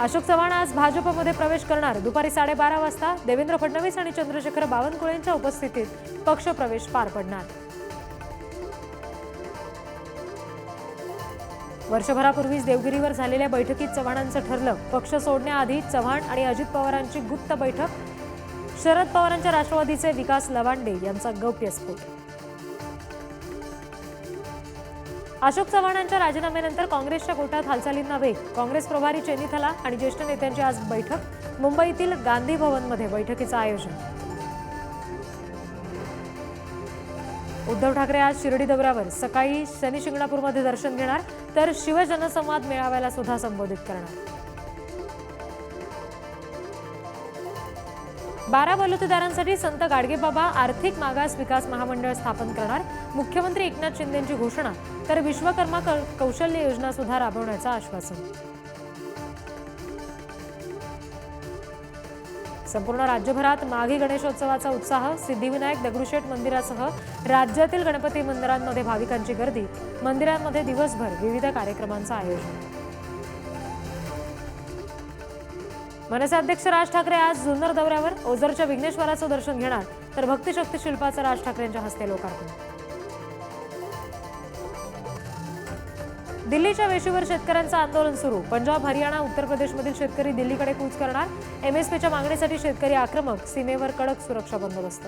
अशोक चव्हाण आज भाजपमध्ये प्रवेश करणार. दुपारी साडेबारा वाजता देवेंद्र फडणवीस आणि चंद्रशेखर बावनकुळेंच्या उपस्थितीत पक्षप्रवेश पार पडणार. वर्षभरापूर्वीच देवगिरीवर झालेल्या बैठकीत चव्हाणांचं ठरलं. पक्ष सोडण्याआधी चव्हाण आणि अजित पवारांची गुप्त बैठक. शरद पवारांच्या राष्ट्रवादीचे विकास लवांडे यांचा गौप्यस्फोट अशोक चव्हाणांच्या राजीनाम्यानंतर काँग्रेसच्या गोटात हालचालींना वेग. काँग्रेस प्रभारी चेनिथला आणि ज्येष्ठ नेत्यांची आज बैठक. मुंबईतील गांधी भवनमध्ये बैठकीचं आयोजन. उद्धव ठाकरे आज शिर्डी दौऱ्यावर. सकाळी शनी शिंगणापूरमध्ये दर्शन घेणार तर शिवजनसंवाद मेळाव्याला सुद्धा संबोधित करणार. बारा बलुतेदारांसाठी संत गाडगेबाबा आर्थिक मागास विकास महामंडळ स्थापन करणार. मुख्यमंत्री एकनाथ शिंदेंची घोषणा. तर विश्वकर्मा कौशल्य योजना सुद्धा राबवण्याचं आश्वासन. संपूर्ण राज्यभरात माघी गणेशोत्सवाचा उत्साह सिद्धिविनायक दगडूशेठ मंदिरासह राज्यातील गणपती मंदिरांमध्ये भाविकांची गर्दी. मंदिरांमध्ये दिवसभर विविध कार्यक्रमांचं आयोजन. मनसे अध्यक्ष राज ठाकरे आज जुन्नर दौऱ्यावर ओझरच्या विघ्नेश्वराचं दर्शन घेणार तर भक्तिशक्ती शिल्पाचं राज ठाकरेंच्या हस्ते लोकार्पण. दिल्लीच्या वेशीवर शेतकऱ्यांचं आंदोलन सुरू. पंजाब हरियाणा उत्तर प्रदेशमधील शेतकरी दिल्लीकडे कूच करणार. एमएसपीच्या मागणीसाठी शेतकरी आक्रमक सीमेवर कडक सुरक्षा बंदोबस्त.